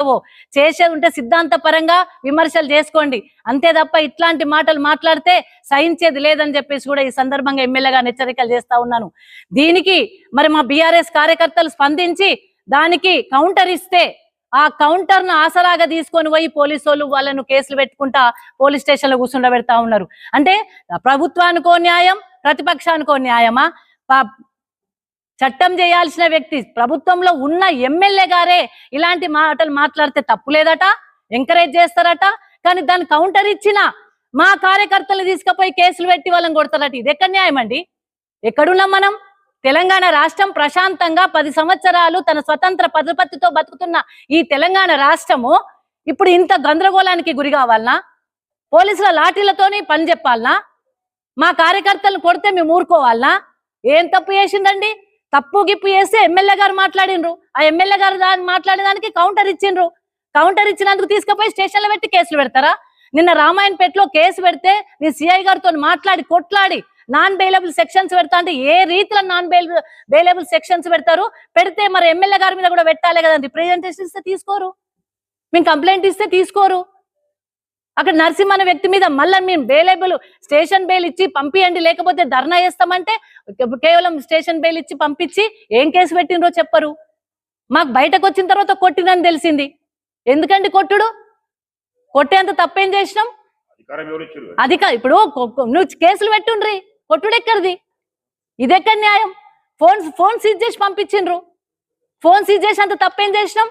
ఓ చేసేది ఉంటే సిద్ధాంతపరంగా విమర్శలు చేసుకోండి. అంతే తప్ప ఇట్లాంటి మాటలు మాట్లాడితే సహించేది లేదని చెప్పేసి కూడా ఈ సందర్భంగా ఎమ్మెల్యేగా హెచ్చరికలు చేస్తా ఉన్నాను. దీనికి మరి మా బీఆర్ఎస్ కార్యకర్తలు స్పందించి దానికి కౌంటర్ ఇస్తే ఆ కౌంటర్ను ఆసరాగా తీసుకొని పోయి పోలీసు వాళ్ళు వాళ్ళను కేసులు పెట్టుకుంటా పోలీస్ స్టేషన్లో కూర్చుండబెడతా ఉన్నారు. అంటే ప్రభుత్వానికో న్యాయం ప్రతిపక్షానికో న్యాయమా? చట్టం చేయాల్సిన వ్యక్తి ప్రభుత్వంలో ఉన్న ఎమ్మెల్యే గారే ఇలాంటి మాటలు మాట్లాడితే తప్పు లేదట ఎంకరేజ్ చేస్తారట కానీ దాని కౌంటర్ ఇచ్చిన మా కార్యకర్తలు తీసుకుపోయి కేసులు పెట్టి వాళ్ళని కొడతారట. ఇది ఎక్కడ న్యాయం అండి? ఎక్కడున్నాం మనం? తెలంగాణ రాష్ట్రం ప్రశాంతంగా పది సంవత్సరాలు తన స్వతంత్ర పదపతితో బతుకుతున్న ఈ తెలంగాణ రాష్ట్రము ఇప్పుడు ఇంత గందరగోళానికి గురి కావాలనా? పోలీసుల లాఠీలతోని పని చెప్పాలనా? మా కార్యకర్తలను కొడితే మేము ఊరుకోవాలనా? ఏం తప్పు చేసిందండి? తప్పు గిప్పు చేస్తే ఎమ్మెల్యే గారు మాట్లాడిండ్రు ఆ ఎమ్మెల్యే గారు దాన్ని మాట్లాడేదానికి కౌంటర్ ఇచ్చిండ్రు. కౌంటర్ ఇచ్చినందుకు తీసుకుపోయి స్టేషన్లో పెట్టి కేసులు పెడతారా? నిన్న రామాయణపేటలో కేసు పెడితే నీ సిఐ గారితో మాట్లాడి కొట్లాడి నాన్ బెయిలబుల్ సెక్షన్స్ పెడతా అంటే ఏ రీతిలో నాన్ బెయిల్ బెయిలబుల్ సెక్షన్స్ పెడతారు? పెడితే మరి ఎమ్మెల్యే గారి మీద కూడా పెట్టాలి కదా ప్రెజెంటేషన్ ఇస్తే తీసుకోరు. మేము కంప్లైంట్ ఇస్తే తీసుకోరు. అక్కడ నరసింహ అనే వ్యక్తి మీద మళ్ళీ మేము బెయిలబుల్ స్టేషన్ బెయిల్ ఇచ్చి పంపియండి. లేకపోతే ధర్నా చేస్తామంటే కేవలం స్టేషన్ బెయిల్ ఇచ్చి పంపించి ఏం కేసు పెట్టినరో చెప్పరు. మాకు బయటకు వచ్చిన తర్వాత కొట్టినని తెలిసింది. ఎందుకండి కొట్టుడు? కొట్టేంత తప్పేం చేసినాం? అధికారం ఇప్పుడు నువ్వు కేసులు పెట్టుండ్రి. కొట్టుడు ఎక్కడిది ఇది ఎక్కడ న్యాయం? ఫోన్ ఫోన్ సీజ్ చేసి పంపించిండ్రు. ఫోన్ సీజ్ చేసి అంత తప్పేం చేసినాం?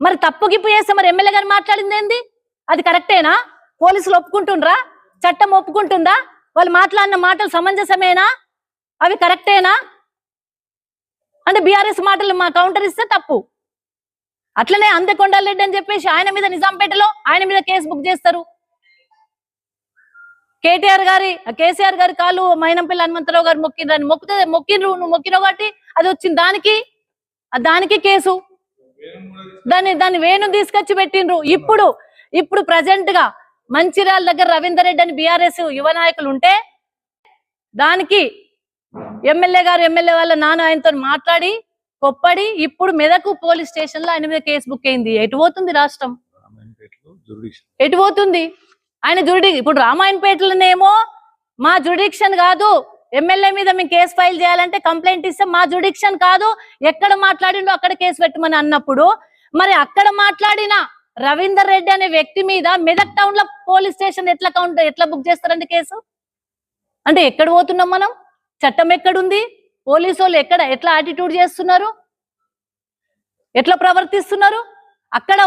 మరి తప్పు గిప్పు చేస్తే మరి ఎమ్మెల్యే గారు మాట్లాడింది ఏంది? అది కరెక్టేనా? పోలీసులు ఒప్పుకుంటుండ్రా? చట్టం ఒప్పుకుంటుందా? వాళ్ళు మాట్లాడిన మాటలు సమంజసమేనా? అవి కరెక్టేనా? అంటే బీఆర్ఎస్ మాటలు మా కౌంటర్ ఇస్తే తప్పు. అట్లనే అందకొండారెడ్డి అని చెప్పేసి ఆయన మీద నిజాంపేటలో ఆయన మీద కేసు బుక్ చేస్తారు. కేటీఆర్ గారి కేసీఆర్ గారి కాలు మైనంపల్లి హనుమంతరావు గారు మొక్కిండ్రని మొక్కితే మొక్కిండ్రు నువ్వు మొక్కినావు కాబట్టి అది వచ్చింది. దానికి దానికి కేసు. దాన్ని దాన్ని వేణు తీసుకొచ్చి పెట్టిండ్రు. ఇప్పుడు ఇప్పుడు ప్రజెంట్గా మంచిర్యాల దగ్గర రవీందర్ రెడ్డి అని బీఆర్ఎస్ యువ నాయకులు ఉంటే దానికి ఎమ్మెల్యే గారు ఎమ్మెల్యే వాళ్ళ నాన్న ఆయనతో మాట్లాడి కొప్పడి ఇప్పుడు మెదకు పోలీస్ స్టేషన్లో ఆయన మీద కేసు బుక్ అయింది. ఎటు పోతుంది రాష్ట్రం. ఎటు పోతుంది? ఆయన జుడి ఇప్పుడు రామాయణపేటలోనేమో మా జుడిక్షన్ కాదు. ఎమ్మెల్యే మీద మేము కేసు ఫైల్ చేయాలంటే కంప్లైంట్ ఇస్తే మా జుడిక్షన్ కాదు. ఎక్కడ మాట్లాడిండో అక్కడ కేసు పెట్టమని అన్నప్పుడు మరి అక్కడ మాట్లాడిన రవీందర్ రెడ్డి అనే వ్యక్తి మీద మెదక్ టౌన్లో పోలీస్ స్టేషన్ ఎట్లా కౌంట్ ఎట్లా బుక్ చేస్తారండి కేసు? అంటే ఎక్కడ పోతున్నాం మనం? చట్టం ఎక్కడుంది? పోలీసు వాళ్ళు ఎక్కడ ఎట్లా యాటిట్యూడ్ చేస్తున్నారు? ఎట్లా ప్రవర్తిస్తున్నారు? అక్కడ